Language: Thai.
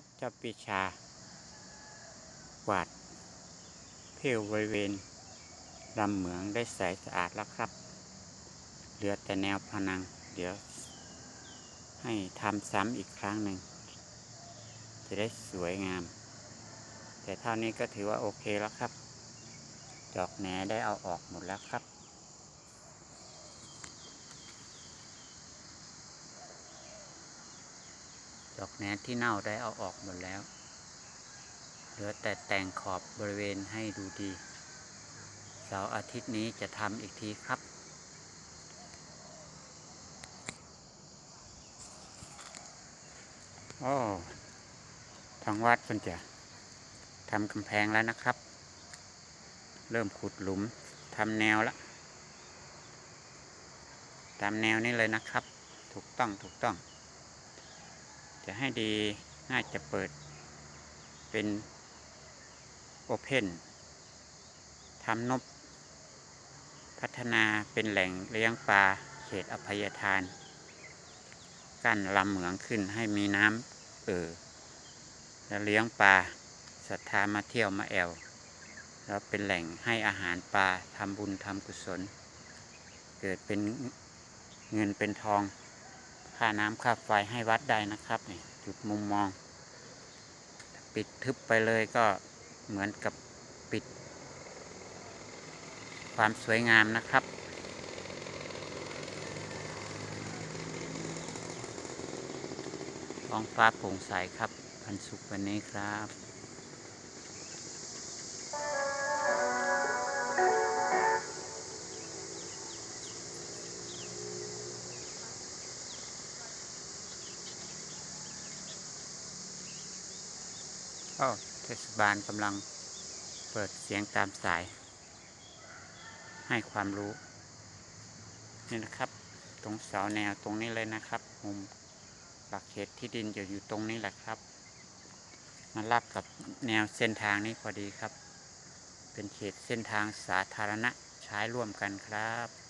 ับจ้าปีชา กวาดเพลบริเวณลำเหมืองได้ใสสะอาดแล้วครับ เหลือแต่แนวผนัง เดี๋ยว ให้ทำซ้ำอีกครั้งหนึ่ง จะได้สวยงาม แต่เท่านี้ก็ถือว่าโอเคแล้วครับ ดอกแหนได้เอาออกหมดแล้วครับ ดอกแหนที่เน่าได้เอาออกหมดแล้ว เหลือแต่แต่งขอบบริเวณให้ดูดี เสาร์อาทิตย์นี้จะทำอีกทีครับโอ้ทางวัดเพิ่นจะทำกำแพงแล้วนะครับ เริ่มขุดหลุมทำแนวแล้วตามแนวนี้เลยนะครับ ถูกต้องถูกต้อง จะให้ดีน่าจะเปิดเป็นโอเพนทำนบ พัฒนาเป็นแหล่งเลี้ยงปลาเขตอภัยทาน กั้นลำเหมืองขึ้นให้มีน้ำเอ่อแล้วเลี้ยงปลาศรัทธามาเที่ยวมาแอว แล้วเป็นแหล่งให้อาหารปลาทำบุญทำกุศล เกิดเป็นเงินเป็นทอง ค่าน้ำค่าไฟให้วัดได้นะครับนี่จุดมุมมอง ปิดทึบไปเลยก็เหมือนกับปิด ความสวยงามนะครับท้องฟ้าโปร่งใสครับพันสุกร์วันนี้ครับ เทศบาลกำลังเปิดเสียงตามสาย ให้ความรู้ นี่นะครับ ตรงเสาแนวตรงนี้เลยนะครับมุมหลักเขตที่ดินจะอยู่ตรงนี้แหละครับ มารับกับแนวเส้นทางนี้พอดีครับ เป็นเขตเส้นทางสาธารณะใช้ร่วมกันครับ